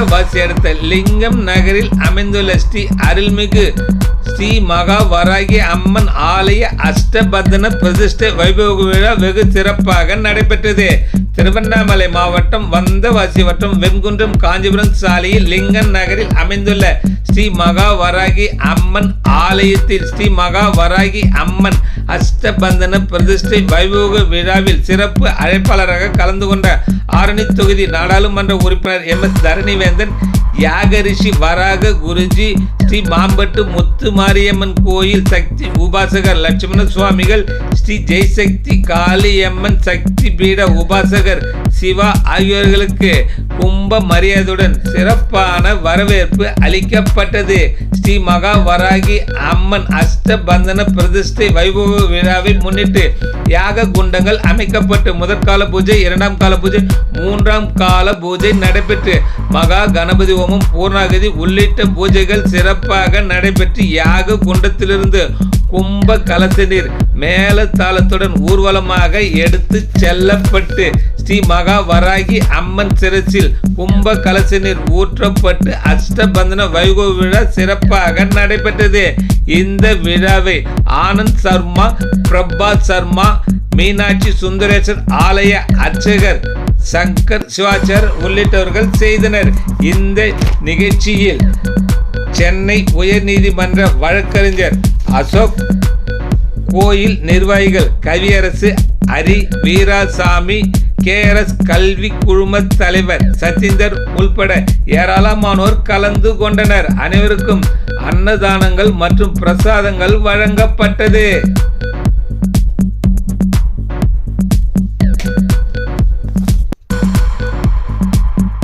வந்தவாசி அடுத்த லிங்கம் நகரில் அமைந்துள்ள ஸ்ரீ அருள்மிகு ஸ்ரீ மகா வராகி அம்மன் ஆலய அஷ்டபந்தன பிரதிஷ்ட வைபவ விழா வெகு சிறப்பாக நடைபெற்றது. திருவண்ணாமலை மாவட்டம் வந்தவாசி வட்டம் வெண்குன்றம் காஞ்சிபுரம் சாலையில் லிங்கன் நகரில் அமைந்துள்ள ஸ்ரீ மகா வராகி அம்மன் ஆலயத்தில் ஸ்ரீ மகா வராகி அம்மன் அஷ்டபந்தன பிரதிஷ்டை வைபோக விழாவில் சிறப்பு அழைப்பாளராக கலந்து கொண்ட ஆரணி தொகுதி நாடாளுமன்ற உறுப்பினர் எம் எஸ் தரணிவேந்தன் யாகரிஷி வராக குருஜி ஸ்ரீ மாம்பட்டு முத்து மாரியம்மன் கோயில் சக்தி உபாசகர் லட்சுமண சுவாமிகள் ஸ்ரீ ஜெய்சக்தி காளியம்மன் சக்தி பீட உபாசகர் சிவா ஆகியோர்களுக்கு கும்ப மரியாதையுடன் சிறப்பான வரவேற்பு அளிக்கப்பட்டது. ஸ்ரீ மகா வராகி அம்மன் அஷ்டபந்தன பிரதிஷ்டை வைபவ விழாவை முன்னிட்டு யாக குண்டங்கள் அமைக்கப்பட்டு முதற்கால பூஜை இரண்டாம் கால பூஜை மூன்றாம் கால பூஜை நடைபெற்று மகா கணபதி ஓமம் பூர்ணாகதி உள்ளிட்ட பூஜைகள் சிறப்பாக நடைபெற்று யாக குண்டத்திலிருந்து கும்ப கலச நீர் மேல தாளத்துடன் ஊர்வலமாக எடுத்து செல்லப்பட்டு ஸ்ரீ மகா வராகி அம்மன் சிரசில் கும்ப கலச நீர் ஊற்றப்பட்டு அஷ்டபந்தன வைகோ விழா சிறப்பாக நடைபெற்றது. இந்த விழாவை ஆனந்த் சர்மா பிரபா சர்மா மீனாட்சி சுந்தரேசன் ஆலய அர்ச்சகர் சங்கர் சிவாச்சார் உள்ளிட்டவர்கள் செய்தனர். இந்த நிகழ்ச்சியில் சென்னை உயர்நீதிமன்ற வழக்கறிஞர் அசோக் கோயில் நிர்வாகிகள் கவியரசு ஹரி வீராசாமி கேஆர்எஸ் கல்வி குழும தலைவர் சச்சிந்தர் உள்பட ஏராளமானோர் கலந்து கொண்டனர். அனைவருக்கும் அன்னதானங்கள் மற்றும் பிரசாதங்கள் வழங்கப்பட்டது.